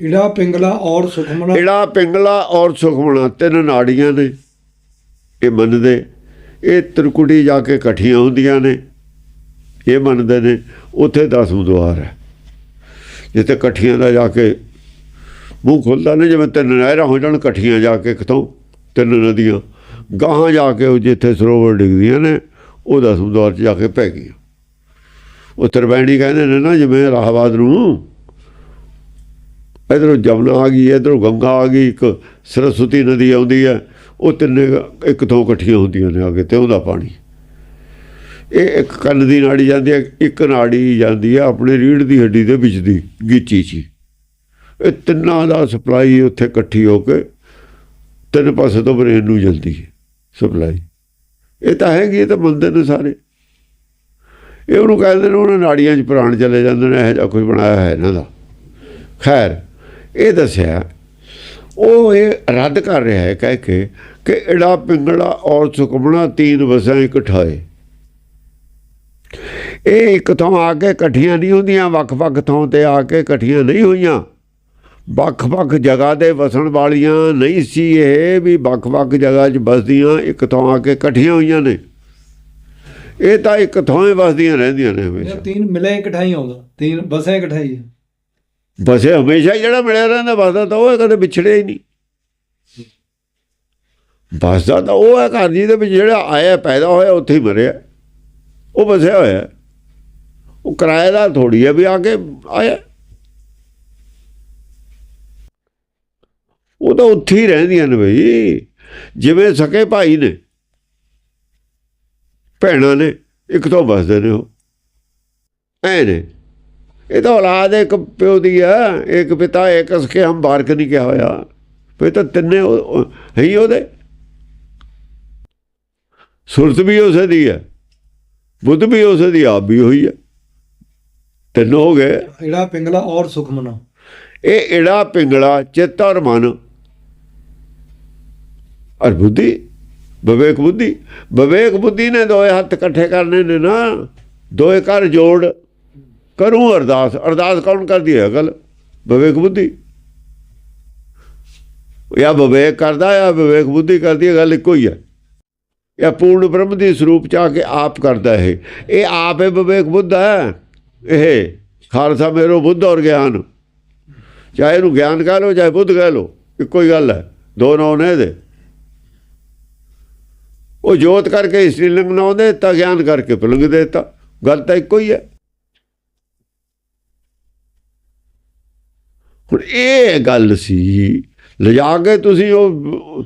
ਈੜਾ ਪਿੰਗਲਾ ਔਰ ਸੁਖਮਣਾ ਈੜਾ ਪਿੰਗਲਾ ਔਰ ਸੁਖਮਣਾ ਤਿੰਨ ਨਾੜੀਆਂ ਨੇ, ਇਹ ਮੰਨਦੇ। ਇਹ ਤ੍ਰਿਕੁਟੀ ਜਾ ਕੇ ਇਕੱਠੀਆਂ ਹੁੰਦੀਆਂ ਨੇ, ਇਹ ਮੰਨਦੇ ਨੇ, ਉੱਥੇ ਦਸਮ ਦੁਆਰ ਹੈ। ਜਿੱਥੇ ਇਕੱਠੀਆਂ ਦਾ ਜਾ ਕੇ ਮੂੰਹ ਖੁੱਲਦਾ ਨੇ ਜਿਵੇਂ ਤਿੰਨ ਨਹਿਰਾਂ ਹੋ ਜਾਣ, ਇਕੱਠੀਆਂ ਜਾ ਕੇ ਕਿਤੋਂ ਤਿੰਨ ਨਦੀਆਂ। ਗਾਹਾਂ ਜਾ ਕੇ ਉਹ ਜਿੱਥੇ ਸਰੋਵਰ ਡਿੱਗਦੀਆਂ ਨੇ, ਉਹ ਦਸਮ ਦੁਆਰ 'ਚ ਜਾ ਕੇ ਪੈ ਗਈਆਂ। ਉਹ ਤਰਵੈਣੀ ਕਹਿੰਦੇ ਨੇ ਨਾ, ਜਿਵੇਂ ਇਲਾਹਾਬਾਦ ਨੂੰ ਇਧਰੋਂ ਜਮਨਾ ਆ ਗਈ, ਇਧਰੋਂ ਗੰਗਾ ਆ ਗਈ, ਇੱਕ ਸਰਸਵਤੀ ਨਦੀ ਆਉਂਦੀ ਹੈ, ਉਹ ਤਿੰਨੇ ਇੱਕ ਤੋਂ ਇਕੱਠੀਆਂ ਹੁੰਦੀਆਂ ਨੇ ਆ ਕੇ ਤੇ ਉਹਦਾ ਪਾਣੀ। ਇਹ ਇੱਕ ਕੰਨ ਦੀ ਨਾੜੀ ਜਾਂਦੀ ਹੈ, ਇੱਕ ਨਾੜੀ ਜਾਂਦੀ ਹੈ ਆਪਣੇ ਰੀੜ ਦੀ ਹੱਡੀ ਦੇ ਵਿੱਚ ਦੀ, ਗੀਚੀ 'ਚ ਹੀ। ਇਹ ਤਿੰਨਾਂ ਦਾ ਸਪਲਾਈ ਉੱਥੇ ਇਕੱਠੀ ਹੋ ਕੇ ਤਿੰਨ ਪਾਸੇ ਤੋਂ ਬਰੇਨ ਨੂੰ ਜਾਂਦੀ ਹੈ ਸਪਲਾਈ। ਇਹ ਤਾਂ ਹੈਗੀ, ਇਹ ਤਾਂ ਮੰਨਦੇ ਨੇ ਸਾਰੇ। ਇਹ ਉਹਨੂੰ ਕਹਿੰਦੇ ਨੇ, ਉਹਨਾਂ ਨਾੜੀਆਂ 'ਚ ਪ੍ਰਾਣ ਚਲੇ ਜਾਂਦੇ ਨੇ, ਇਹੋ ਜਿਹਾ ਕੁਝ ਬਣਾਇਆ ਹੈ ਇਹਨਾਂ ਦਾ। ਖੈਰ ਇਹ ਦੱਸਿਆ, ਉਹ ਇਹ ਰੱਦ ਕਰ ਰਿਹਾ ਹੈ, ਕਹਿ ਕੇ ਕਿ ਇੜਾ ਪਿੰਗੜਾ ਔਰ ਸੁਕਮਣਾ ਤੀਨ ਵਸਾਂ ਇਕਠਾਏ ਇਹ ਇੱਕ ਥਾਂ ਆ ਕੇ ਇਕੱਠੀਆਂ ਨਹੀਂ ਹੁੰਦੀਆਂ, ਵੱਖ-ਵੱਖ ਥਾਂ ਤੇ ਆ ਕੇ ਇਕੱਠੀਆਂ ਨਹੀਂ ਹੋਈਆਂ। ਵੱਖ-ਵੱਖ ਜਗ੍ਹਾ ਦੇ ਵਸਣ ਵਾਲੀਆਂ ਨਹੀਂ ਸੀ ਇਹ, ਵੀ ਵੱਖ-ਵੱਖ ਜਗ੍ਹਾ 'ਚ ਵਸਦੀਆਂ, ਇੱਕ ਥਾਂ ਆ ਕੇ ਇਕੱਠੀਆਂ ਹੋਈਆਂ ਨੇ। ਇਹ ਤਾਂ ਇੱਕ ਥਾਂ ਹੀ ਵਸਦੀਆਂ ਰਹਿੰਦੀਆਂ ਨੇ ਹਮੇਸ਼ਾ। ਤਿੰਨ ਮਿਲੇ ਇਕਠਾਈ ਆਉਂਦਾ ਤਿੰਨ ਬਸੇ ਇਕਠਾਈ ਬਸੇ ਹਮੇਸ਼ਾ ਹੀ ਜਿਹੜਾ ਮਿਲਿਆ ਰਹਿੰਦਾ ਵਸਦਾ ਤਾਂ ਉਹ ਹੈ, ਕਦੇ ਵਿਛੜਿਆ ਹੀ ਨਹੀਂ। ਵਸਦਾ ਤਾਂ ਉਹ ਹੈ ਘਰ ਜੀ ਦੇ ਵਿੱਚ ਜਿਹੜਾ ਆਇਆ ਪੈਦਾ ਹੋਇਆ ਉੱਥੇ ਹੀ ਮਰਿਆ। ਉਹ ਵਸਿਆ ਹੋਇਆ। ਉਹ ਕਿਰਾਏਦਾਰ ਥੋੜੀ ਹੈ ਵੀ ਆ ਕੇ ਆਇਆ। ਉਹ ਤਾਂ ਉੱਥੇ ਹੀ ਰਹਿੰਦੀਆਂ ਨੇ ਬਈ। ਜਿਵੇਂ ਸਕੇ ਭਾਈ ਨੇ ਭੈਣਾਂ ਨੇ ਇੱਕ ਤੋਂ ਵਸਦੇ ਨੇ ਉਹ। ਐ ਨੇ। ਇਹ ਤਾਂ ਔਲਾਦ ਇੱਕ ਪਿਓ ਦੀ ਆ ਇੱਕ ਪਿਤਾ ਇੱਕ ਸਕੇ ਹਮ ਬਾਰਕ ਨਹੀਂ ਕਿਹਾ ਹੋਇਆ। ਫੇ ਤਾਂ ਤਿੰਨੇ ਹੈ ਉਹਦੇ। ਸੁਰਤ ਵੀ ਉਸੇ ਦੀ ਹੈ ਬੁੱਧ ਵੀ ਉਸੇ ਦੀ ਆਪ ਵੀ ਹੋਈ ਹੈ ਤਿੰਨ ਹੋ ਗਏ। ਈੜਾ ਪਿੰਗਲਾ ਔਰ ਸੁਖਮਨਾ ਇਹ ਏੜਾ ਪਿੰਗਲਾ ਚਿੱਤ ਔਰ ਮਨ। ਔਰ ਬੁੱਧੀ ਵਿਵੇਕ ਬੁੱਧੀ। ਵਿਵੇਕ ਬੁੱਧੀ ਨੇ ਦੋਏ ਹੱਥ ਇਕੱਠੇ ਕਰਨੇ ਨੇ ਨਾ। ਦੋਏ ਕਰ ਜੋੜ। ਕਰੂੰ ਅਰਦਾਸ ਅਰਦਾਸ ਕੌਣ ਕਰਦੀ ਹੈ ਅਕਲ? ਵਿਵੇਕ ਬੁੱਧੀ। ਜਾਂ ਵਿਵੇਕ ਕਰਦਾ ਜਾਂ ਵਿਵੇਕ ਬੁੱਧੀ ਕਰਦੀ ਹੈ, ਗੱਲ ਇੱਕੋ ਹੀ ਹੈ। ਜਾਂ ਪੂਰਨ ਬ੍ਰਹਮ ਦੀ ਸਰੂਪ ਚ ਆ ਕੇ ਆਪ ਕਰਦਾ ਹੈ ਇਹ ਆਪ ਹੈ ਵਿਵੇਕ ਬੁੱਧ ਹੈ। ਇਹ ਖਾਲਸਾ ਮੇਰੋ ਬੁੱਧ ਔਰ ਗਿਆਨ। ਚਾਹੇ ਇਹਨੂੰ ਗਿਆਨ ਕਹਿ ਲਓ, ਚਾਹੇ ਬੁੱਧ ਕਹਿ ਲਓ, ਇੱਕੋ ਹੀ ਗੱਲ ਹੈ। ਦੋ ਨਾਂ ਨੇ ਇਹਦੇ। ਉਹ ਜੋਤ ਕਰਕੇ ਸ੍ਰੀਲਿੰਗ ਲਿੰਗ ਨਾਂ ਤਾਂ ਗਿਆਨ ਕਰਕੇ ਪੁਲਿੰਗ ਦੇਤਾ। ਗੱਲ ਤਾਂ ਇੱਕੋ ਹੀ ਹੈ। ਹੁਣ ਇਹ ਗੱਲ ਸੀ, ਲਿਜਾ ਕੇ ਤੁਸੀਂ ਉਹ,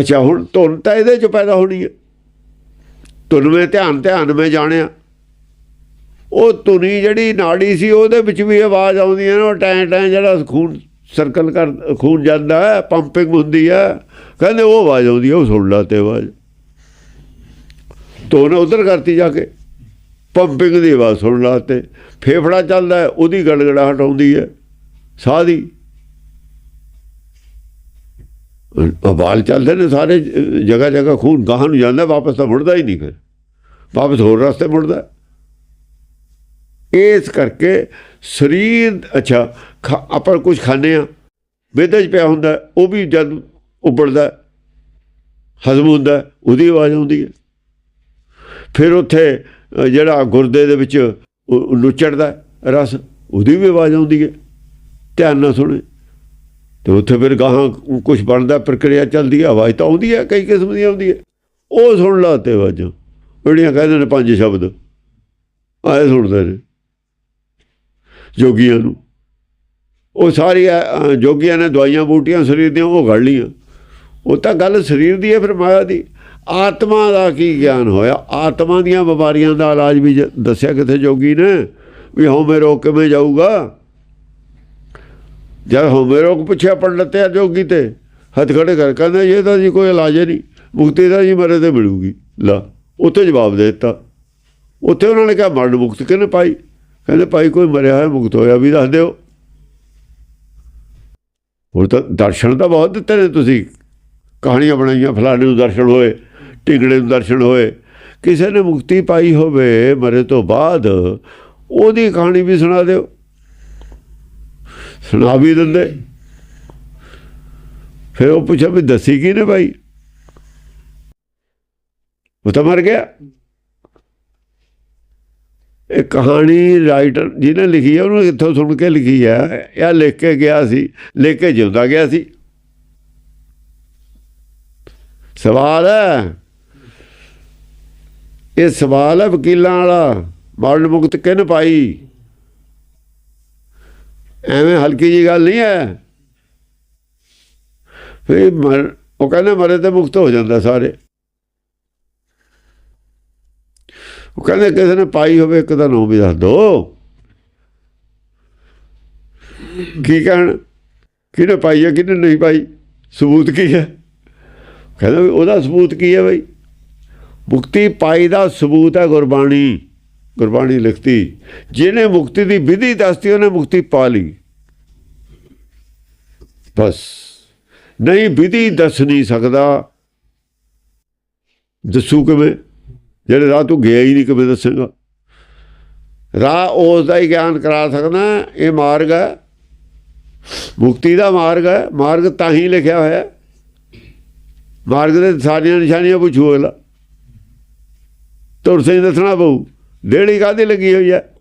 ਅੱਛਾ, ਹੁਣ ਧੁਨ ਤਾਂ ਇਹਦੇ ਚ ਪੈਦਾ ਹੋਣੀ ਹੈ। ਧੁਨ ਵਿੱਚ ਧਿਆਨ ਧਿਆਨ ਵਿੱਚ ਜਾਣਿਆ। ਉਹ ਧੁਨੀ ਜਿਹੜੀ ਨਾੜੀ ਸੀ, ਉਹਦੇ ਵਿੱਚ ਵੀ ਆਵਾਜ਼ ਆਉਂਦੀ ਹੈ ਨਾ, ਉਹ ਟੈਂ ਟੈਂ ਜਿਹੜਾ ਖੂਨ ਸਰਕਲ ਕਰ, ਖੂਨ ਜਾਂਦਾ ਹੈ, ਪੰਪਿੰਗ ਹੁੰਦੀ ਹੈ। ਕਹਿੰਦੇ ਉਹ ਆਵਾਜ਼ ਆਉਂਦੀ ਹੈ, ਉਹ ਸੁਣ ਲਾ ਤੇ ਆਵਾਜ਼। ਧੁਨ ਉਧਰ ਕਰਤੀ ਜਾ ਕੇ। ਪੰਪਿੰਗ ਦੀ ਆਵਾਜ਼ ਸੁਣ ਲਾ ਤੇ। ਫੇਫੜਾ ਚੱਲਦਾ ਉਹਦੀ ਗੜਗੜਾਹਟ ਆਉਂਦੀ ਹੈ। ਸਾਹ ਦੀ ਬਾਲ ਚੱਲਦੇ ਨੇ ਸਾਰੇ, ਜਗ੍ਹਾ ਜਗ੍ਹਾ ਖੂਨ ਗਾਹਾਂ ਨੂੰ ਜਾਂਦਾ, ਵਾਪਸ ਤਾਂ ਮੁੜਦਾ ਹੀ ਨਹੀਂ ਫਿਰ। ਵਾਪਸ ਹੋਰ ਰਸਤੇ ਮੁੜਦਾ। ਇਸ ਕਰਕੇ ਸਰੀਰ, ਅੱਛਾ, ਖਾ- ਆਪਾਂ ਕੁਝ ਖਾਂਦੇ ਆ ਵੇਦੇ 'ਚ ਪਿਆ ਹੁੰਦਾ, ਉਹ ਵੀ ਜਦ ਉਬੜਦਾ ਹਜ਼ਮ ਹੁੰਦਾ, ਉਹਦੀ ਆਵਾਜ਼ ਆਉਂਦੀ ਹੈ। ਫਿਰ ਉੱਥੇ ਜਿਹੜਾ ਗੁਰਦੇ ਦੇ ਵਿੱਚ ਉਹ- ਨੁਚੜਦਾ ਰਸ, ਉਹਦੀ ਵੀ ਆਵਾਜ਼ ਆਉਂਦੀ ਹੈ। ਧਿਆਨ ਨਾਲ ਸੁਣੇ। ਤੇ ਉੱਥੇ ਫਿਰ ਗਾਹਾਂ ਕੁਝ ਬਣਦਾ ਪ੍ਰਕਿਰਿਆ ਚੱਲਦੀ ਹੈ ਆਵਾਜ਼ ਤਾਂ ਆਉਂਦੀ ਹੈ ਕਈ ਕਿਸਮ ਦੀ ਆਉਂਦੀ ਹੈ ਉਹ ਸੁਣ ਲਾ ਤੇ ਆਵਾਜ਼ਾਂ ਜਿਹੜੀਆਂ ਕਹਿੰਦੇ ਨੇ ਪੰਜ ਸ਼ਬਦ। ਆਏ ਸੁਣਦੇ ਨੇ ਜੋਗੀਆਂ ਨੂੰ। ਉਹ ਸਾਰੀ ਅ, ਜੋਗੀਆਂ ਨੇ ਦਵਾਈਆਂ ਬੂਟੀਆਂ ਸਰੀਰ ਦੀਆਂ ਉਹ ਘੜ ਲੀਆਂ ਉਹ ਤਾਂ ਗੱਲ ਸਰੀਰ ਦੀ ਹੈ ਫਿਰ ਮਾਇਆ ਦੀ। ਆਤਮਾ ਦਾ ਕੀ ਗਿਆਨ ਹੋਇਆ? ਆਤਮਾ ਦੀਆਂ ਬਿਮਾਰੀਆਂ ਦਾ ਇਲਾਜ ਵੀ ਜ- ਦੱਸਿਆ ਕਿਥੇ ਜੋਗੀ ਨੇ? ਵੀ ਹਉਮੈ ਰੋਗ ਕਿਵੇਂ ਜਾਊਗਾ? ਜਦ ਹਉਮੈ ਰੋਗ ਪੁੱਛਿਆ ਪੰਡਤ ਤੇ ਜੋਗੀ ਤੇ। ਹੱਥ ਖੜੇ ਕਰ, ਕਹਿੰਦੇ, ਇਹ ਤਾਂ ਜੀ ਕੋਈ ਇਲਾਜ ਨਹੀਂ। ਮੁਕਤੀ ਦਾ ਜੀ ਮਰੇ ਤੇ ਮਿਲੂਗੀ। ਲਾ, ਉੱਥੇ ਜਵਾਬ ਦੇ ਦਿੱਤਾ। ਉੱਥੇ ਉਹਨਾਂ ਨੇ ਕਿਹਾ, ਮਰਨ ਮੁਕਤ ਕਿਹਨੇ ਪਾਈ? ਕਹਿੰਦੇ, ਭਾਈ, ਕੋਈ ਮਰਿਆ ਹੋਇਆ ਮੁਕਤ ਹੋਇਆ ਵੀ ਦੱਸ ਦਿਓ। ਹੁਣ ਤਾਂ ਦਰਸ਼ਨ ਤਾਂ ਬਹੁਤ ਦਿੱਤੇ ਨੇ ਤੁਸੀਂ। ਕਹਾਣੀਆਂ ਬਣਾਈਆਂ, ਫਲਾਣੇ ਨੂੰ ਦਰਸ਼ਨ ਹੋਏ ਢਿੰਗੜੇ ਨੂੰ ਦਰਸ਼ਨ ਹੋਏ। ਕਿਸੇ ਨੇ ਮੁਕਤੀ ਪਾਈ ਹੋਵੇ, ਮਰੇ ਤੋਂ ਬਾਅਦ ਉਹਦੀ ਕਹਾਣੀ ਵੀ ਸੁਣਾ ਦਿਓ। ਸੁਣਾ ਵੀ ਦਿੰਦੇ। ਫਿਰ ਉਹ ਪੁੱਛਿਆ ਵੀ ਦੱਸੀ ਕੀ ਨੇ ਭਾਈ ਉਹ ਤਾਂ ਮਰ ਗਿਆ। ਇਹ ਕਹਾਣੀ ਰਾਈਟਰ ਜਿਹਨੇ ਲਿਖੀ ਹੈ ਉਹਨੂੰ ਇੱਥੋਂ ਸੁਣ ਕੇ ਲਿਖੀ ਹੈ ਇਹ ਲਿਖ ਕੇ ਗਿਆ ਸੀ ਲਿਖ ਕੇ ਜਿਉਂਦਾ ਗਿਆ ਸੀ। ਸਵਾਲ ਹੈ। ਇਹ ਸਵਾਲ ਹੈ ਵਕੀਲਾਂ ਵਾਲਾ। ਮਰਨ ਮੁਕਤ ਕਿਨ ਪਾਈ? ਐਵੇਂ ਹਲਕੀ ਜੀ ਗੱਲ ਨਹੀਂ ਹੈ। ਵੀ ਮਰ, ਉਹ ਕਹਿੰਦੇ ਮਰੇ ਤੇ ਮੁਕਤ ਹੋ ਜਾਂਦਾ ਸਾਰੇ। ਉਹ ਕਹਿੰਦੇ ਕਿਸੇ ਨੇ ਪਾਈ ਹੋਵੇ, ਇੱਕ ਤਾਂ ਨਾਮ ਵੀ ਦੱਸ ਦੋ। ਕੀ ਕਹਿਣ, ਕਿਹਨੇ ਪਾਈ ਹੈ, ਕਿਹਨੇ ਨਹੀਂ ਪਾਈ? ਸਬੂਤ ਕੀ ਹੈ? ਕਹਿੰਦਾ ਵੀ ਉਹਦਾ ਸਬੂਤ ਕੀ ਹੈ ਬਈ? ਮੁਕਤੀ ਪਾਈ ਦਾ ਸਬੂਤ ਹੈ ਗੁਰਬਾਣੀ। ਗੁਰਬਾਣੀ ਲਿਖਤੀ। ਜਿਹਨੇ ਮੁਕਤੀ ਦੀ ਵਿਧੀ ਦੱਸਤੀ, ਉਹਨੇ ਮੁਕਤੀ ਪਾ ਲਈ। ਬਸ। ਨਹੀਂ, ਵਿਧੀ ਦੱਸ ਨਹੀਂ ਸਕਦਾ। ਦੱਸੂ ਕਿਵੇਂ? ਜਿਹੜੇ ਰਾਹ ਤੂੰ ਗਿਆ ਹੀ ਨਹੀਂ, ਕਿਵੇਂ ਦੱਸੇਗਾ? ਰਾਹ ਉਸ ਦਾ ਹੀ ਗਿਆਨ ਕਰਾ ਸਕਦਾ, ਇਹ ਮਾਰਗ ਹੈ। ਮੁਕਤੀ ਦਾ ਮਾਰਗ ਹੈ। ਮਾਰਗ ਤਾਂ ਹੀ ਲਿਖਿਆ ਹੋਇਆ। ਹੈ। ਮਾਰਗ ਦੇ ਸਾਰੀਆਂ ਨਿਸ਼ਾਨੀਆਂ ਪੁੱਛੂ ਅਗਲਾ। ਤੁਰ ਸੇ ਦੱਸਣਾ ਪਊ। ਡੇੜੀ ਕਾਹਦੀ ਲੱਗੀ ਹੋਈ ਹੈ?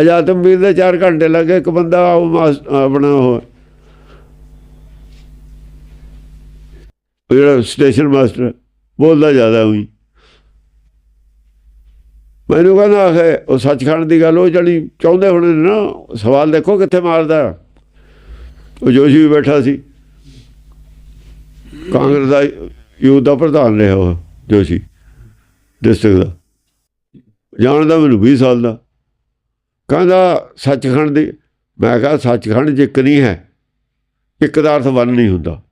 ਅਜਾਤਮ ਵੀਰ ਦੇ 4 ਘੰਟੇ ਲੱਗੇ ਇੱਕ ਬੰਦਾ ਮਾਸ- ਆਪਣਾ ਉਹ ਜਿਹੜਾ ਸਟੇਸ਼ਨ ਮਾਸਟਰ ਬੋਲਦਾ ਜ਼ਿਆਦਾ ਹੋਈ ਮੈਨੂੰ ਕਹਿੰਦਾ, ਆਖੇ, ਉਹ ਸੱਚਖੰਡ ਦੀ ਗੱਲ, ਉਹ ਜਿਹੜੀ ਚਾਹੁੰਦੇ ਹੋਣੇ ਨਾ ਸਵਾਲ ਦੇਖੋ ਕਿੱਥੇ ਮਾਰਦਾ। ਉਹ ਜੋਸ਼ੀ ਵੀ ਬੈਠਾ ਸੀ। ਕਾਂਗਰਸ ਦਾ ਯੂਥ ਦਾ ਪ੍ਰਧਾਨ ਰਿਹਾ ਉਹ ਜੋਸ਼ੀ ਡਿਸਟ੍ਰਿਕਟ ਦਾ। ਜਾਣਦਾ ਮੈਨੂੰ 20 ਸਾਲ ਦਾ। ਕਹਿੰਦਾ ਸੱਚਖੰਡ ਦੀ ਮੈਂ ਕਿਹਾ ਸੱਚਖੰਡ ਚ ਇੱਕ ਨਹੀਂ ਹੈ। ਇੱਕ ਦਾ ਅਰਥ ਵੰਨ ਨਹੀਂ ਹੁੰਦਾ।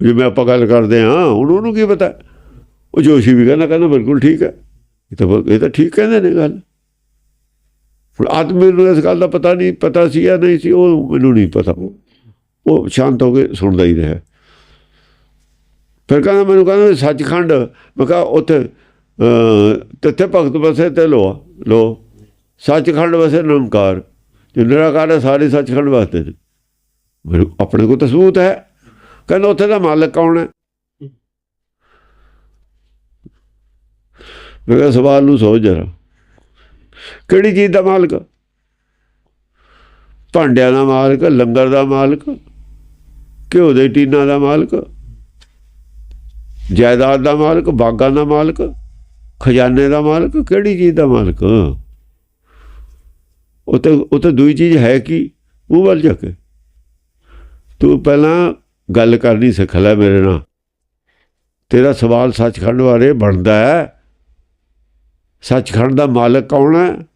ਜਿਵੇਂ ਆਪਾਂ ਗੱਲ ਕਰਦੇ ਹਾਂ ਹੁਣ ਉਹਨੂੰ ਕੀ ਪਤਾ? ਉਹ ਜੋਸ਼ੀ ਵੀ ਕਹਿੰਦਾ ਕਹਿੰਦਾ ਬਿਲਕੁਲ ਠੀਕ ਹੈ। ਇਹ ਤਾਂ ਇਹ ਤਾਂ ਠੀਕ ਕਹਿੰਦੇ ਨੇ ਗੱਲ। ਹੁਣ ਆਦਮੀ ਨੂੰ ਇਸ ਗੱਲ ਦਾ ਪਤਾ ਨਹੀਂ ਪਤਾ ਸੀ ਜਾਂ ਨਹੀਂ ਸੀ ਉਹ ਮੈਨੂੰ ਨਹੀਂ ਪਤਾ। ਉਹ ਸ਼ਾਂਤ ਹੋ ਕੇ ਸੁਣਦਾ ਹੀ ਰਿਹਾ। ਫਿਰ ਕਹਿੰਦਾ ਮੈਨੂੰ ਕਹਿੰਦਾ ਸੱਚਖੰਡ ਮੈਂ ਕਿਹਾ ਉੱਥੇ ਅਹ, ਤਿੱਥੇ ਭਗਤ ਵਸੇ ਤੇ ਲੋ ਲੋ ਸੱਚਖੰਡ ਵਸੇ ਨਿਰੰਕਾਰ। ਜੋ ਨਿਰਾਕਾਰ ਹੈ, ਸਾਰੇ ਸੱਚਖੰਡ ਵਾਸਤੇ ਨੇ। ਮੈਨੂੰ ਆਪਣੇ ਕੋਲ ਤਾਂ ਸਬੂਤ ਹੈ। ਕਹਿੰਦਾ ਉੱਥੇ ਦਾ ਮਾਲਕ ਕੌਣ ਹੈ? ਮੈਂ ਕਿਹਾ, ਸਵਾਲ ਨੂੰ ਸੋਚ ਜਰਾ। ਕਿਹੜੀ ਚੀਜ਼ ਦਾ ਮਾਲਕ? ਭਾਂਡਿਆਂ ਦਾ ਮਾਲਕ, ਲੰਗਰ ਦਾ ਮਾਲਕ, ਘਿਓ ਦੇ ਟੀਨਾਂ ਦਾ ਮਾਲਕ, ਜਾਇਦਾਦ ਦਾ ਮਾਲਕ, ਬਾਗਾਂ ਦਾ ਮਾਲਕ, ਖਜ਼ਾਨੇ ਦਾ ਮਾਲਕ, ਕਿਹੜੀ ਚੀਜ਼ ਦਾ ਮਾਲਕ? ਉਹ ਤੇ ਉਹ ਤੇ ਦੂਈ ਚੀਜ਼ ਹੈ ਕੀ ਉਹ ਵੱਲ ਜਾ ਕੇ। ਤੂੰ ਪਹਿਲਾਂ ਗੱਲ ਕਰਨੀ ਸਿੱਖ ਲੈ ਮੇਰੇ ਨਾਲ। ਤੇਰਾ ਸਵਾਲ ਸੱਚਖੰਡ ਬਾਰੇ ਬਣਦਾ ਹੈ। ਸੱਚਖੰਡ ਦਾ ਮਾਲਕ ਕੌਣ ਹੈ?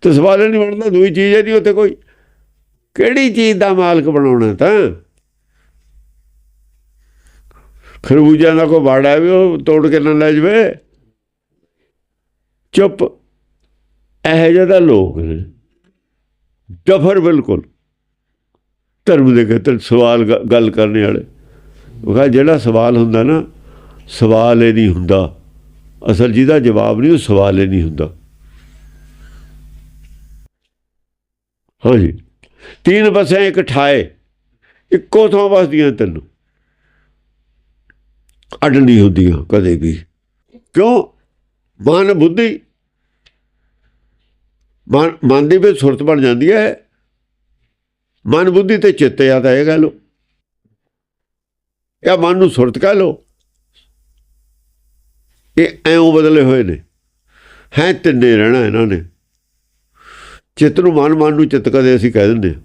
ਤੇ ਸਵਾਲ ਨਹੀਂ ਬਣਦਾ ਦੂਈ ਚੀਜ਼ ਹੈ ਨਹੀਂ ਉੱਥੇ ਕੋਈ। ਕਿਹੜੀ ਚੀਜ਼ ਦਾ ਮਾਲਕ ਬਣਾਉਣਾ ਤਾਂ? ਖਰਬੂਜਾ ਦਾ ਕੋ ਬਾੜਾ ਵੀ ਉਹ ਤੋੜ ਕੇ ਨਾ ਲੈ ਜਵੇ? ਚੁੱਪ। ਇਹ ਜਿਹਦਾ ਲੋਕ ਨੇ। ਡਫਰ ਬਿਲਕੁਲ। ਧਰਮ ਦੇ ਖੇਤਰ ਸਵਾਲ ਗ- ਗੱਲ ਕਰਨੇ ਵਾਲੇ। ਉਹ ਕਹਿੰਦਾ ਜਿਹੜਾ ਸਵਾਲ ਹੁੰਦਾ ਨਾ, ਸਵਾਲ ਇਹ ਨਹੀਂ ਹੁੰਦਾ। ਅਸਲ ਜਿਹਦਾ ਜਵਾਬ ਨਹੀਂ, ਉਹ ਸਵਾਲ ਇਹ ਨਹੀਂ ਹੁੰਦਾ। ਹਾਂਜੀ। ਤਿੰਨ ਬਸਾਂ ਇੱਕ ਠਾਏ। ਇੱਕੋ ਥਾਂ ਵਸਦੀਆਂ ਤੈਨੂੰ। ਅੱਡ ਨਹੀਂ ਹੁੰਦੀਆਂ ਕਦੇ ਵੀ। ਕਿਉਂ? ਮਨ ਬੁੱਧੀ ਮਨ ਦੀ ਵੀ ਸੁਰਤ ਬਣ ਜਾਂਦੀ ਹੈ। ਮਨ ਬੁੱਧੀ ਤੇ ਚਿੱਤ ਆ ਤਾਂ ਇਹ ਗੱਲ ਇਹ ਮਨ ਨੂੰ ਸੁਰਤ ਕਹਿ ਲੋ ਇਹ ਐਉਂ ਬਦਲੇ ਹੋਏ ਨੇ। ਹੈ ਤਿੰਨੇ ਰਹਿਣਾ ਇਹਨਾਂ ਨੇ। ਚਿੱਤ ਨੂੰ ਮਨ ਮਨ ਨੂੰ ਚਿੱਤ ਕਦੇ ਅਸੀਂ ਕਹਿ ਦਿੰਦੇ ਹਾਂ।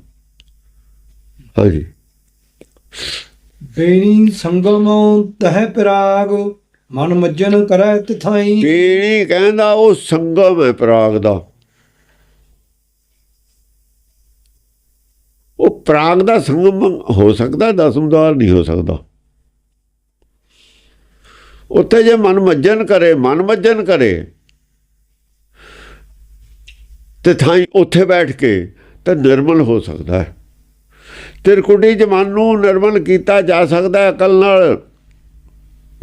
ਹਾਂਜੀ। ਬੇਣੀ ਸੰਗਮ ਤਹਿ ਪਿਰਾਗ ਮਨ ਮੱਜਨ ਕਰੈ ਤਿਥਾਈ। ਪੀਣੀ ਕਹਿੰਦਾ ਉਹ ਸੰਗਮ ਹੈ ਪ੍ਰਾਗ ਦਾ। ਪ੍ਰਾਗ ਦਾ ਸੰਗਮ ਹੋ ਸਕਦਾ ਦਸਮਦਾਰ ਨਹੀਂ ਹੋ ਸਕਦਾ। ਉੱਥੇ ਜੇ ਮਨ ਮੱਜਨ ਕਰੇ, ਮਨ ਮੱਜਨ ਕਰੇ, ਤੇ ਥਾਈ ਉੱਥੇ ਬੈਠ ਕੇ ਤਾਂ ਨਿਰਮਲ ਹੋ ਸਕਦਾ ਹੈ। ਤਿਰਕੁਟੀ ਚ ਮਨ ਨੂੰ ਨਿਰਮਲ ਕੀਤਾ ਜਾ ਸਕਦਾ ਅਕਲ ਨਾਲ,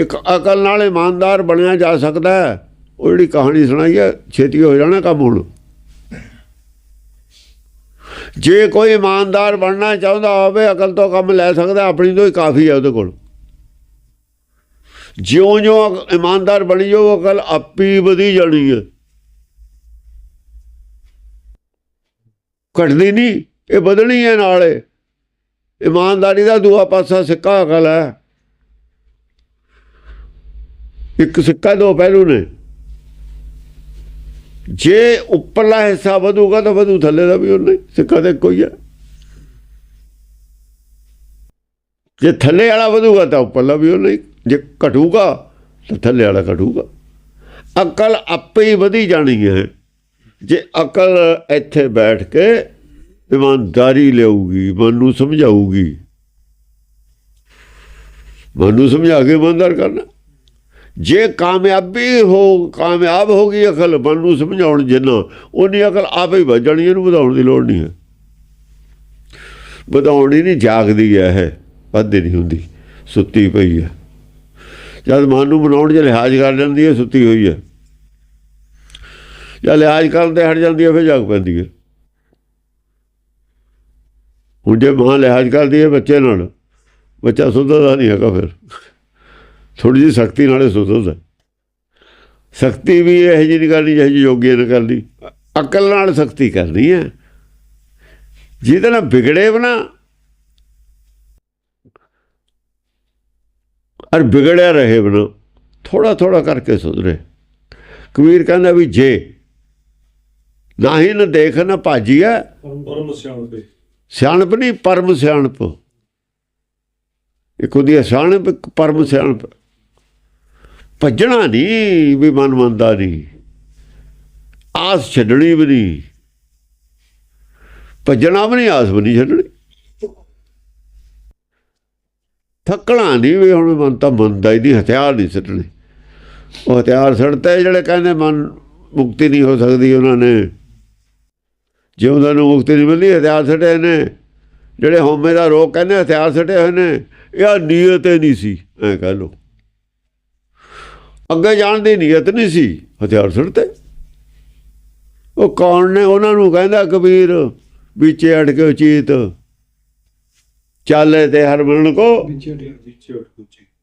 ਇੱਕ ਅਕਲ ਨਾਲ ਇਮਾਨਦਾਰ ਬਣਿਆ ਜਾ ਸਕਦਾ ਉਹ ਜਿਹੜੀ ਕਹਾਣੀ ਸੁਣਾਈ ਹੈ, ਛੇਤੀ ਹੋ ਜਾਣਾ ਕੰਮ ਹੁਣ। ਜੇ ਕੋਈ ਇਮਾਨਦਾਰ ਬਣਨਾ ਚਾਹੁੰਦਾ ਹੋਵੇ, ਅਕਲ ਤੋਂ ਕੰਮ ਲੈ ਸਕਦਾ, ਆਪਣੀ ਤੋਂ ਹੀ ਕਾਫੀ ਹੈ ਉਹਦੇ ਕੋਲ। ਜਿਉਂ-ਜਿਉਂ ਅਕ- ਇਮਾਨਦਾਰ ਬਣੀ ਜਾਓ ਅਕਲ ਆਪੀ ਵਧੀ ਜਾਣੀ ਹੈ। ਘਟਦੀ ਨਹੀਂ, ਇਹ ਵਧਣੀ ਹੈ ਨਾਲੇ। ਇਮਾਨਦਾਰੀ ਦਾ ਦੂਆ ਪਾਸਾ ਸਿੱਕਾ ਅਕਲ ਹੈ। ਇੱਕ ਸਿੱਕਾ ਦੋ ਪਹਿਲੂ ਨੇ। ਜੇ ਉੱਪਰਲਾ ਹਿੱਸਾ ਵਧੂਗਾ ਤਾਂ ਵਧੂ, ਥੱਲੇ ਦਾ ਵੀ ਉਹਨੇ ਸਿੱਕਾ ਤੇ ਕੋਈ ਹੈ ਜੇ ਥੱਲੇ ਵਾਲਾ ਵਧੂਗਾ ਤਾਂ ਉੱਪਰਲਾ ਵੀ ਉਹਨੇ ਜੇ ਘਟੂਗਾ ਤਾਂ ਥੱਲੇ ਵਾਲਾ ਘਟੂਗਾ। ਅਕਲ ਆਪੇ ਹੀ ਵਧੀ ਜਾਣੀ ਹੈ। ਜੇ ਅਕਲ ਇੱਥੇ ਬੈਠ ਕੇ ਇਮਾਨਦਾਰੀ ਲਿਆਊਗੀ, ਮਨ ਨੂੰ ਸਮਝਾਊਗੀ, ਮਨ ਨੂੰ ਸਮਝਾ ਕੇ ਇਮਾਨਦਾਰ ਕਰਨਾ। ਜੇ ਕਾਮਯਾਬੀ ਹੋ, ਕਾਮਯਾਬ ਹੋ ਗਈ ਅਕਲ, ਮਨ ਨੂੰ ਸਮਝਾਉਣ ਜਿੰਨਾ ਉਹਨੀ ਅਕਲ ਆਪੇ ਹੀ ਵੱਧ ਜਾਣੀ, ਇਹਨੂੰ ਵਧਾਉਣ ਦੀ ਲੋੜ ਨਹੀਂ ਹੈ। ਵਧਾਉਣੀ ਨਹੀਂ ਜਾਗਦੀ ਹੈ ਇਹ, ਵੱਧਦੀ ਨਹੀਂ ਹੁੰਦੀ, ਸੁੱਤੀ ਪਈ ਹੈ। ਜਦ ਮਨ ਨੂੰ ਬਣਾਉਣ ਜੇ ਲਿਹਾਜ਼ ਕਰ ਲੈਂਦੀ ਹੈ, ਸੁੱਤੀ ਹੋਈ ਹੈ। ਜਾਂ ਲਿਹਾਜ਼ ਕਰਨ ਤੇ ਹਟ ਜਾਂਦੀ ਹੈ, ਫਿਰ ਜਾਗ ਪੈਂਦੀ ਹੈ। ਹੁਣ ਜੇ ਮਾਂ ਲਿਹਾਜ਼ ਕਰਦੀ ਹੈ ਬੱਚੇ ਨਾਲ, ਬੱਚਾ ਸੁਧਰਦਾ ਨਹੀਂ ਹੈਗਾ ਫਿਰ। ਥੋੜੀ ਜਿਹੀ ਸਖਤੀ ਨਾਲੇ ਸੁਧਰਦਾ ਸਖਤੀ ਵੀ ਇਹ ਜਿਹੀ ਨਹੀਂ ਕਰਨੀ ਜਿਹੀ ਯੋਗੀ ਨੇ ਕਰਨੀ। ਅਕਲ ਨਾਲ ਸਖਤੀ ਕਰਨੀ ਹੈ। ਜਿਹਦੇ ਨਾਲ ਵਿਗੜੇ ਬਣਾ ਅਰ ਵਿਗੜਿਆ ਰਹੇ ਬਣਾ ਥੋੜਾ ਥੋੜਾ ਕਰਕੇ ਸੁਧਰੇ। ਕਬੀਰ ਕਹਿੰਦਾ ਵੀ ਜੇ ਨਾਹੀ ਨ ਦੇਖ ਨ ਭਾਜੀਐ ਪਰਮ ਸਿਆਣਪੇ ਸਿਆਣਪ ਨਹੀਂ ਪਰਮ ਸਿਆਣਪ। ਇੱਕ ਉਹਦੀ ਹੈ ਸਿਆਣਪ ਪਰਮ ਸਿਆਣਪ। ਭੱਜਣਾ ਨਹੀਂ ਵੀ ਮਨ ਮੰਨਦਾ ਨਹੀਂ ਆਸ ਛੱਡਣੀ ਵੀ ਨਹੀਂ ਭੱਜਣਾ ਵੀ ਨਹੀਂ ਆਸ ਵੀ ਨਹੀਂ ਛੱਡਣੀ। ਥੱਕਣਾ ਨਹੀਂ ਵੀ ਹੁਣ ਮਨ ਤਾਂ ਮੰਨਦਾ ਹੀ ਨਹੀਂ ਹਥਿਆਰ ਨਹੀਂ ਛੱਡਣੇ ਉਹ ਹਥਿਆਰ ਛੱਡਤੇ ਜਿਹੜੇ ਕਹਿੰਦੇ ਮਨ ਮੁਕਤੀ ਨਹੀਂ ਹੋ ਸਕਦੀ ਉਹਨਾਂ ਨੇ। ਜੇ ਉਹਨਾਂ ਨੂੰ ਮੁਕਤੀ ਨਹੀਂ ਮਿਲਦੀ, ਹਥਿਆਰ ਛੱਡੇ ਨੇ। ਜਿਹੜੇ ਹਉਮੈ ਦਾ ਰੋਗ ਕਹਿੰਦੇ ਹਥਿਆਰ ਛੱਡੇ ਹੋਏ ਨੇ, ਇਹ ਨੀਅਤ ਹੀ ਨਹੀਂ ਸੀ, ਐ ਕਹਿ ਲੋ ਅੱਗੇ ਜਾਣ ਦੀ ਨੀਅਤ ਨਹੀਂ ਸੀ, ਹਥਿਆਰ ਛੱਡਤੇ ਉਹ ਕੌਣ ਨੇ? ਉਹਨਾਂ ਨੂੰ ਕਹਿੰਦਾ ਕਬੀਰ, ਵਿੱਚੇ ਅੜ ਕੇ ਉਚੀਤ ਚਾਲੇ ਤੇ ਹਰਮਨ ਕੋ।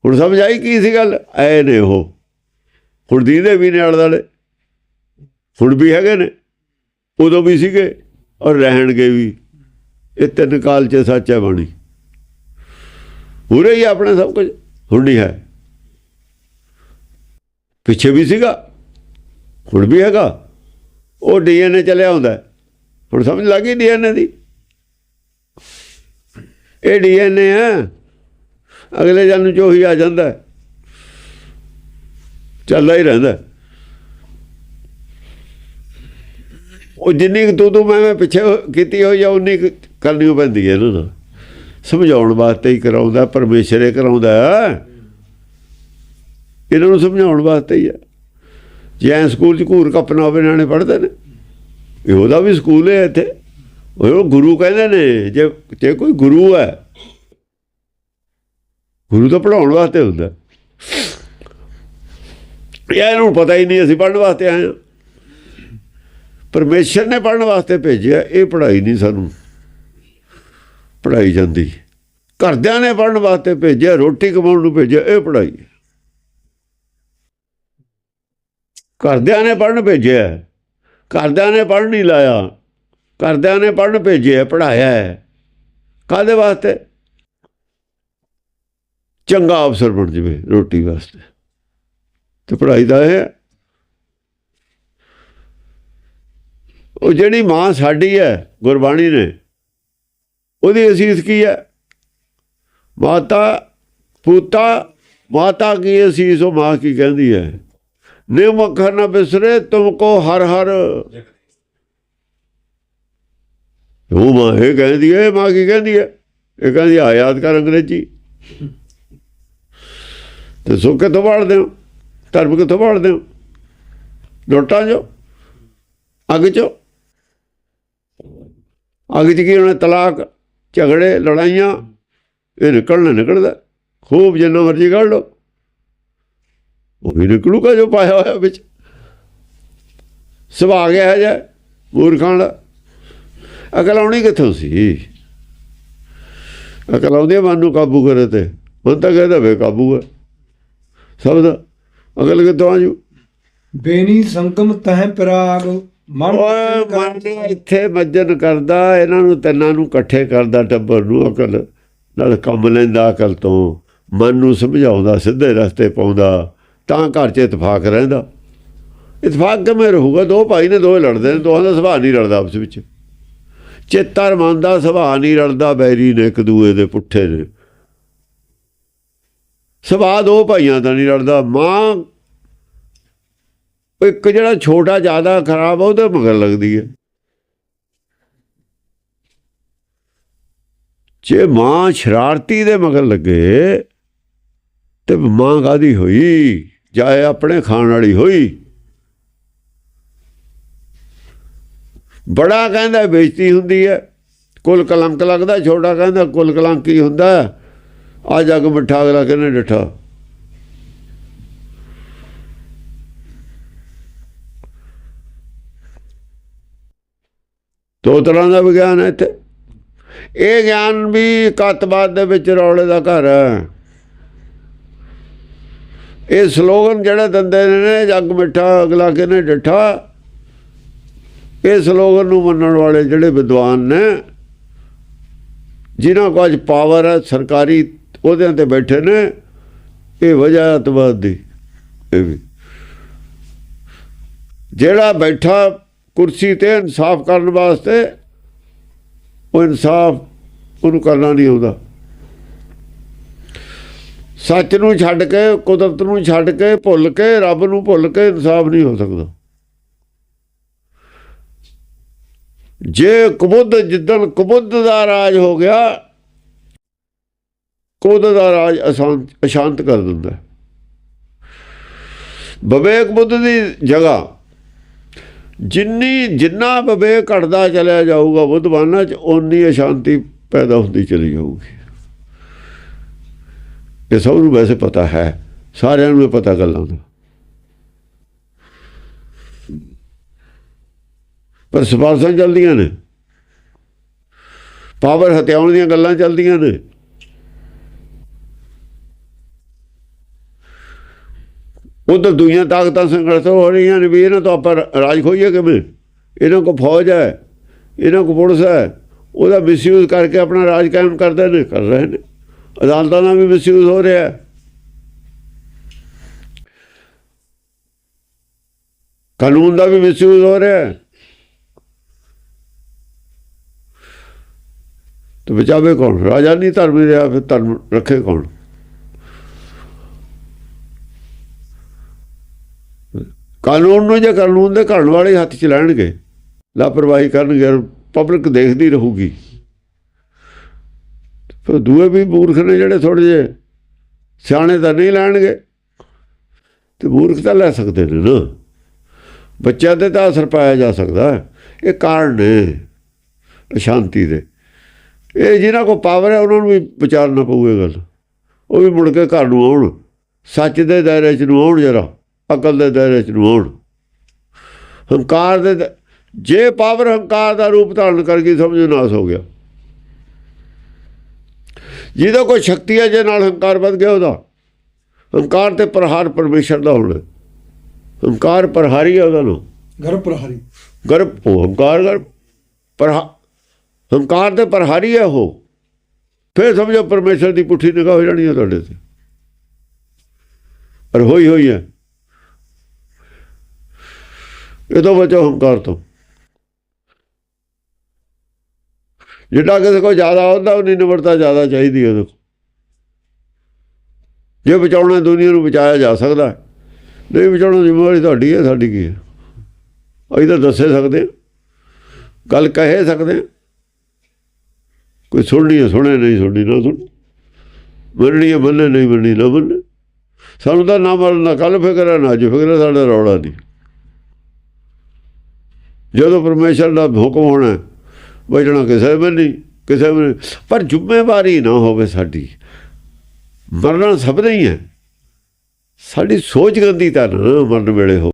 ਹੁਣ ਸਮਝ ਆਈ ਕੀ ਸੀ ਗੱਲ? ਐ ਨੇ ਉਹ। ਹੁਣ ਦੀਦੇ ਵੀ ਨੇ ਆਲੇ ਦੁਆਲੇ ਹੁਣ ਵੀ ਹੈਗੇ ਨੇ। ਉਦੋਂ ਵੀ ਸੀਗੇ ਔਰ ਰਹਿਣਗੇ ਵੀ। ਇਹ ਤਿੰਨ ਕਾਲ ਚ ਸੱਚ ਹੈ ਬਾਣੀ। ਉਰੇ ਹੀ ਆਪਣਾ ਸਭ ਕੁਝ। ਹੁਣ ਨਹੀਂ ਹੈ। ਪਿੱਛੇ ਵੀ ਸੀਗਾ, ਹੁਣ ਵੀ ਹੈਗਾ। ਉਹ ਡੀਐਨਏ ਚੱਲਿਆ ਹੁੰਦਾ ਹੁਣ ਸਮਝ ਲੱਗੀ ਡੀਐਨਏ ਦੀ? ਇਹ ਡੀਐਨਏ ਹੈ। ਅਗਲੇ ਜਨਮ ਚ ਉਹੀ ਆ ਜਾਂਦਾ ਚੱਲਦਾ ਹੀ ਰਹਿੰਦਾ ਉਹ ਜਿੰਨੀ ਕੁ ਤੂੰ ਤੂੰ ਮੈਂ ਪਿੱਛੇ ਕੀਤੀ ਹੋਈ ਆ, ਉਨੀ ਕੁ ਕਰਨੀ ਪੈਂਦੀ ਹੈ ਇਹਨਾਂ ਨਾਲ। ਸਮਝਾਉਣ ਵਾਸਤੇ ਹੀ ਕਰਾਉਂਦਾ, ਪਰਮੇਸ਼ਰ ਹੀ ਕਰਾਉਂਦਾ ਇਹਨਾਂ ਨੂੰ ਸਮਝਾਉਣ ਵਾਸਤੇ ਹੀ ਹੈ ਜੇ ਐਂ ਸਕੂਲ ਚ ਘੂਰ ਕੱਪਣਾ ਹੋਵੇ, ਨਿਆਣੇ ਪੜ੍ਹਦੇ ਨੇ। ਇਹ ਉਹਦਾ ਵੀ ਸਕੂਲ ਹੈ ਇੱਥੇ। ਉਹ ਗੁਰੂ ਕਹਿੰਦੇ ਨੇ। ਜੇ ਜੇ ਕੋਈ ਗੁਰੂ ਹੈ, ਗੁਰੂ ਤਾਂ ਪੜਾਉਣ ਵਾਸਤੇ ਹੁੰਦਾ। ਇਹ ਨੂੰ ਪਤਾ ਹੀ ਨਹੀਂ ਅਸੀਂ ਪੜ੍ਹਨ ਵਾਸਤੇ ਆਏ ਹਾਂ। ਪਰਮੇਸ਼ਰ ਨੇ ਪੜ੍ਹਨ ਵਾਸਤੇ ਭੇਜਿਆ, ਇਹ ਪੜ੍ਹਾਈ ਨਹੀਂ ਸਾਨੂੰ ਪੜ੍ਹਾਈ ਜਾਂਦੀ। ਘਰਦਿਆਂ ਨੇ ਪੜ੍ਹਨ ਵਾਸਤੇ ਭੇਜਿਆ, ਰੋਟੀ ਕਮਾਉਣ ਨੂੰ ਭੇਜਿਆ, ਇਹ ਪੜ੍ਹਾਈ ਹੈ। ਘਰਦਿਆਂ ਨੇ ਪੜ੍ਹਨ ਭੇਜਿਆ ਘਰਦਿਆਂ ਨੇ ਪੜ੍ਹਨ ਨਹੀਂ ਲਾਇਆ। ਘਰਦਿਆਂ ਨੇ ਪੜ੍ਹਨ ਭੇਜਿਆ ਪੜ੍ਹਾਇਆ ਹੈ। ਕਾਦੇ ਵਾਸਤੇ? ਚੰਗਾ ਅਫਸਰ ਬਣ ਜਵੇ ਰੋਟੀ ਵਾਸਤੇ। ਤੇ ਪੜ੍ਹਾਈ ਦਾ ਇਹ ਹੈ। ਉਹ ਜਿਹੜੀ ਮਾਂ ਸਾਡੀ ਹੈ, ਗੁਰਬਾਣੀ ਨੇ, ਉਹਦੀ ਅਸੀਸ ਕੀ ਹੈ? ਮਾਤਾ, ਪੂਤਾ, ਮਾਤਾ ਕੀ ਅਸੀਸ, ਉਹ ਮਾਂ ਕੀ ਕਹਿੰਦੀ ਹੈ? ਨਿਮ ਅੱਖਰ ਨਾ ਬਿਸਰੇ ਤੁਮਕੋ ਹਰ ਹਰ। ਉਹ ਮਾਂ ਇਹ ਕਹਿੰਦੀ ਹੈ, ਇਹ ਮਾਂ ਕੀ ਕਹਿੰਦੀ ਹੈ? ਇਹ ਕਹਿੰਦੀ ਆ, ਯਾਦ ਕਰ ਅੰਗਰੇਜ਼ੀ। ਤੇ ਸੁੱਖ ਕਿੱਥੋਂ ਪੜ੍ਹਦੇ ਹੋ? ਧਰਮ ਕਿੱਥੋਂ ਪੜ੍ਹਦੇ ਹੋ? ਨੋਟਾਂ ਜੋ ਅੱਗ ਚੋਂ? ਅੱਗ ਚ ਕੀ ਹੋਣਾ? ਤਲਾਕ, ਝਗੜੇ, ਲੜਾਈਆਂ। ਇਹ ਨਿਕਲਣਾ ਨਿਕਲਦਾ। ਖੂਬ ਜਿੰਨਾ ਮਰਜ਼ੀ ਕੱਢ ਲਓ। ਉਹ ਵੀ ਨਿਕਲੂਗਾ ਜੋ ਪਾਇਆ ਹੋਇਆ ਵਿੱਚ। ਸੁਭਾਅ ਗਿਆ ਹੈ? ਜੇ ਮੂਰਖਾਂ ਦਾ ਅਕਲ ਆਉਣੀ ਕਿੱਥੋਂ ਸੀ? ਅਕਲ ਆਉਂਦੀ ਮਨ ਨੂੰ ਕਾਬੂ ਕਰੇ ਤੇ। ਮਨ ਤਾਂ ਕਹਿੰਦਾ ਵੇ ਕਾਬੂ ਹੈ। ਸਭ ਦਾ ਅਕਲ ਕਿੱਥੋਂ ਆਜੂ? ਬੇਨੀ ਸੰਗਮ ਤਹ ਪਿਰਾਗ ਮਨ ਇੱਥੇ ਮੱਜਨ ਕਰਦਾ ਇਹਨਾਂ ਨੂੰ ਤਿੰਨਾਂ ਨੂੰ ਇਕੱਠੇ ਕਰਦਾ ਟੱਬਰ ਨੂੰ ਅਕਲ। ਨਾਲ ਕੰਮ ਲੈਂਦਾ ਅਕਲ ਤੋਂ। ਮਨ ਨੂੰ ਸਮਝਾਉਂਦਾ ਸਿੱਧੇ ਰਸਤੇ ਪਾਉਂਦਾ। ਤਾਂ ਘਰ 'ਚ ਇਤਫਾਕ ਰਹਿੰਦਾ। ਇਤਫਾਕ ਕਿਵੇਂ ਰਹੂਗਾ? ਦੋ ਭਾਈ ਨੇ ਦੋਵੇਂ ਲੜਦੇ ਨੇ, ਦੋਹਾਂ ਦਾ ਸੁਭਾਅ ਨਹੀਂ ਰਲਦਾ ਆਪਸ ਵਿੱਚ। ਚਿੱਤਰ ਮਨ ਦਾ ਸੁਭਾਅ ਨਹੀਂ ਰਲਦਾ, ਬੈਰੀ ਨੇ ਇੱਕ ਦੂਏ ਦੇ ਪੁੱਠੇ ਨੇ। ਸੁਭਾਅ ਦੋ ਭਾਈਆਂ ਦਾ ਨਹੀਂ ਰਲਦਾ, ਮਾਂ ਇੱਕ ਜਿਹੜਾ ਛੋਟਾ ਜ਼ਿਆਦਾ ਖਰਾਬ ਉਹਦੇ ਮਗਰ ਲੱਗਦੀ ਹੈ। ਜੇ ਮਾਂ ਸ਼ਰਾਰਤੀ ਦੇ ਮਗਰ ਲੱਗੇ, ਤੇ ਮਾਂ ਕਾਦੀ ਹੋਈ? ਚਾਹੇ ਆਪਣੇ ਖਾਣ ਵਾਲੀ ਹੋਈ। ਬੜਾ ਕਹਿੰਦਾ ਬੇਇੱਜ਼ਤੀ ਹੁੰਦੀ ਹੈ। ਕੁਲ ਕਲੰਕ ਲੱਗਦਾ, ਛੋਟਾ ਕਹਿੰਦਾ ਕੁਲ ਕਲੰਕ ਕੀ ਹੁੰਦਾ? ਆ ਜਗ ਮਿੱਠਾ ਅਗਲਾ ਕਹਿੰਦੇ ਡਿੱਠਾ। ਦੋ ਤਰ੍ਹਾਂ ਦਾ ਵਿਗਿਆਨ ਹੈ ਇੱਥੇ। ਇਹ ਗਿਆਨ ਵੀ ਕਤਬਾਦ ਦੇ ਵਿੱਚ ਰੌਲੇ ਦਾ ਘਰ ਹੈ। ਇਹ ਸਲੋਗਨ ਜਿਹੜੇ ਦਿੰਦੇ ਨੇ ਜੱਗ ਮਿੱਠਾ, ਅਗਲਾ ਕਿਨੇ ਡਿੱਠਾ ਇਹ ਸਲੋਗਨ ਨੂੰ ਮੰਨਣ ਵਾਲੇ ਜਿਹੜੇ ਵਿਦਵਾਨ ਨੇ, ਜਿਨ੍ਹਾਂ ਕੋਲ ਅੱਜ ਪਾਵਰ ਹੈ, ਸਰਕਾਰੀ ਉਹਦਿਆਂ ਤੇ ਬੈਠੇ ਨੇ, ਇਹ ਵਜ੍ਹਾ ਅਤਵਾਦ ਦੀ, ਇਹ ਵੀ। ਜਿਹੜਾ ਬੈਠਾ ਕੁਰਸੀ ਤੇ ਇਨਸਾਫ ਕਰਨ ਵਾਸਤੇ, ਉਹ ਇਨਸਾਫ ਉਹਨੂੰ ਕਰਨਾ ਨਹੀਂ ਆਉਂਦਾ। ਸੱਚ ਨੂੰ ਛੱਡ ਕੇ, ਕੁਦਰਤ ਨੂੰ ਛੱਡ ਕੇ, ਭੁੱਲ ਕੇ, ਰੱਬ ਨੂੰ ਭੁੱਲ ਕੇ ਇਨਸਾਫ ਨਹੀਂ ਹੋ ਸਕਦਾ ਜੇ ਕਬੁੱਧ ਜਿੱਦਣ ਕਬੁੱਧ ਦਾ ਰਾਜ ਹੋ ਗਿਆ, ਕੁਬੁੱਧ ਦਾ ਰਾਜ ਅਸ਼ਾਂਤ ਅਸ਼ਾਂਤ ਕਰ ਦਿੰਦਾ ਹੈ। ਵਿਵੇਕ ਬੁੱਧ ਦੀ ਜਗ੍ਹਾ, ਜਿੰਨੀ ਜਿੰਨਾ ਵਿਵੇਕ ਘਟਦਾ ਚਲਿਆ ਜਾਊਗਾ, ਬੁੱਧਵਾਨਾਂ ਚ ਓਨੀ ਅਸ਼ਾਂਤੀ ਪੈਦਾ ਹੁੰਦੀ ਚਲੀ ਜਾਊਗੀ ਇਹ ਸਭ ਨੂੰ ਵੈਸੇ ਪਤਾ ਹੈ, ਸਾਰਿਆਂ ਨੂੰ ਇਹ ਪਤਾ ਗੱਲਾਂ ਦਾ। ਪਰ ਸਪਾਰਸਾਂ ਚੱਲਦੀਆਂ ਨੇ। ਪਾਵਰ ਹਤਿਆਉਣ ਦੀਆਂ ਗੱਲਾਂ ਚੱਲਦੀਆਂ ਨੇ। ਉਧਰ ਦੁਨੀਆ ਤਾਕਤਾਂ ਸੰਘਰਸ਼ ਹੋ ਰਹੀਆਂ ਨੇ ਵੀ ਇਹਨਾਂ ਤੋਂ ਆਪਾਂ ਰਾਜ ਖੋਈਏ ਕਿਵੇਂ? ਇਹਨਾਂ ਕੋ ਫੌਜ ਹੈ, ਇਹਨਾਂ ਕੋ ਪੁਲਿਸ ਹੈ, ਉਹਦਾ ਮਿਸਯੂਜ਼ ਕਰਕੇ ਆਪਣਾ ਰਾਜ ਕਾਇਮ ਕਰਦੇ ਨੇ, ਕਰ ਰਹੇ ਨੇ। ਅਦਾਲਤਾਂ ਦਾ ਵੀ ਮਿਸਯੂਜ਼ ਹੋ ਰਿਹਾ ਹੈ। ਕਾਨੂੰਨ ਦਾ ਵੀ ਮਿਸਯੂਜ਼ ਹੋ ਰਿਹਾ ਹੈ। ਤੇ ਬਚਾਵੇ ਕੌਣ? ਰਾਜਾ ਨਹੀਂ ਧਰਮ ਰਿਹਾ, ਫਿਰ ਧਰਮ ਰੱਖੇ ਕੌਣ? ਕਾਨੂੰਨ ਨੂੰ ਜੇ ਕਾਨੂੰਨ ਦੇ ਘੜਨ ਵਾਲੇ ਹੱਥ ਚ ਲੈਣਗੇ, ਲਾਪਰਵਾਹੀ ਕਰਨਗੇ ਪਬਲਿਕ ਦੇਖਦੀ ਰਹੂਗੀ। ਫਿਰ ਦੂਏ ਵੀ ਮੂਰਖ ਨੇ ਜਿਹੜੇ ਥੋੜੇ ਜਿਹੇ ਸਿਆਣੇ ਤਾਂ ਨਹੀਂ ਲੈਣਗੇ। ਤੇ ਮੂਰਖ ਤਾਂ ਲੈ ਸਕਦੇ ਨੇ ਨਾ। ਬੱਚਿਆਂ ਤੇ ਤਾਂ ਅਸਰ ਪਾਇਆ ਜਾ ਸਕਦਾ। ਇਹ ਕਾਰਨ ਨੇ ਅਸ਼ਾਂਤੀ ਦੇ। ਇਹ ਜਿਹਨਾਂ ਕੋ ਪਾਵਰ ਹੈ, ਉਹਨਾਂ ਨੂੰ ਵੀ ਵਿਚਾਰਨਾ ਪਊਗਾ ਇਹ ਗੱਲ। ਉਹ ਵੀ ਮੁੜ ਕੇ ਘਰ ਨੂੰ ਆਉਣ। ਸੱਚ ਦੇ ਦਾਇਰੇ 'ਚ ਨੂੰ ਆਉਣ ਜਰਾ। ਅਕਲ ਦੇ ਦਾਇਰੇ 'ਚ ਨੂੰ ਆਉਣ। ਹੰਕਾਰ ਦੇ ਦ- ਜੇ ਪਾਵਰ ਹੰਕਾਰ ਦਾ ਰੂਪ ਧਾਰਨ ਕਰ ਗਈ, ਸਮਝੋ ਨਾਸ ਹੋ ਗਿਆ। ਜਿਹਦਾ ਕੋਈ ਸ਼ਕਤੀ ਹੈ ਜੇ ਨਾਲ ਹੰਕਾਰ ਵੱਧ ਗਿਆ ਉਹਦਾ। ਹੰਕਾਰ ਤੇ ਪ੍ਰਹਾਰ ਪਰਮੇਸ਼ਰ ਦਾ ਹੋਣਾ। ਹੰਕਾਰ ਪ੍ਰਹਾਰੀ ਹੈ ਉਹਦਾ ਨਾਮ। ਗਰਭ ਪ੍ਰਹਾਰੀ। ਗਰਭ ਉਹ ਹੰਕਾਰ ਗਰਭ। ਪਰ ਹੰਕਾਰ ਦੇ ਪ੍ਰਹਾਰੀ ਹੈ ਉਹ। ਫਿਰ ਸਮਝੋ ਪਰਮੇਸ਼ਰ ਦੀ ਪੁੱਠੀ ਨਿਗਾਹ ਹੋ ਜਾਣੀ ਹੈ ਤੁਹਾਡੇ ਤੇ। ਪਰ ਹੋਈ ਹੋਈ ਹੈ। ਇਹ ਤੋਂ ਬਚੋ ਹੰਕਾਰ ਤੋਂ। ਜਿੱਡਾ ਕਿਸੇ ਕੋਲ ਜ਼ਿਆਦਾ ਹੁੰਦਾ ਉਨੀ ਨਿਮਰਤਾ ਜ਼ਿਆਦਾ ਚਾਹੀਦੀ ਹੈ ਉਹਦੇ ਕੋਲ। ਜੇ ਬਚਾਉਣਾ ਦੁਨੀਆ ਨੂੰ ਬਚਾਇਆ ਜਾ ਸਕਦਾ ਨਹੀਂ ਬਚਾਉਣਾ ਜ਼ਿੰਮੇਵਾਰੀ ਤੁਹਾਡੀ ਹੈ ਸਾਡੀ ਕੀ ਹੈ? ਅਸੀਂ ਤਾਂ ਦੱਸੇ ਸਕਦੇ ਹਾਂ। ਗੱਲ ਕਹੇ ਸਕਦੇ ਹਾਂ। ਕੋਈ ਸੁਣਨੀ ਹੈ ਸੁਣੇ ਨਹੀਂ ਸੁਣਨੀ ਨਾ ਸੁਣ। ਮੰਨਣੀ ਹੈ ਮੰਨੇ ਨਹੀਂ ਮੰਨਣੀ ਨਾ ਮੰਨੇ। ਸਾਨੂੰ ਤਾਂ ਨਾ ਮਰਨਾ ਕੱਲ ਫਿਕਰ ਹੈ ਨਾ ਅੱਜ ਫਿਕਰ ਹੈ, ਸਾਡਾ ਰੌਲਾ ਨਹੀਂ। ਜਦੋਂ ਪਰਮੇਸ਼ਰ ਦਾ ਹੁਕਮ ਹੋਣਾ ਬਚਣਾ ਕਿਸੇ ਵੀ ਨਹੀਂ, ਕਿਸੇ ਵੀ ਨਹੀਂ। ਪਰ ਜ਼ਿੰਮੇਵਾਰੀ ਨਾ ਹੋਵੇ ਸਾਡੀ। ਮਰਨਾ ਸਭ ਦਾ ਹੀ ਹੈ। ਸਾਡੀ ਸੋਚ ਗੰਦੀ ਤਾਂ ਨਾ ਮਰਨ ਵੇਲੇ ਹੋ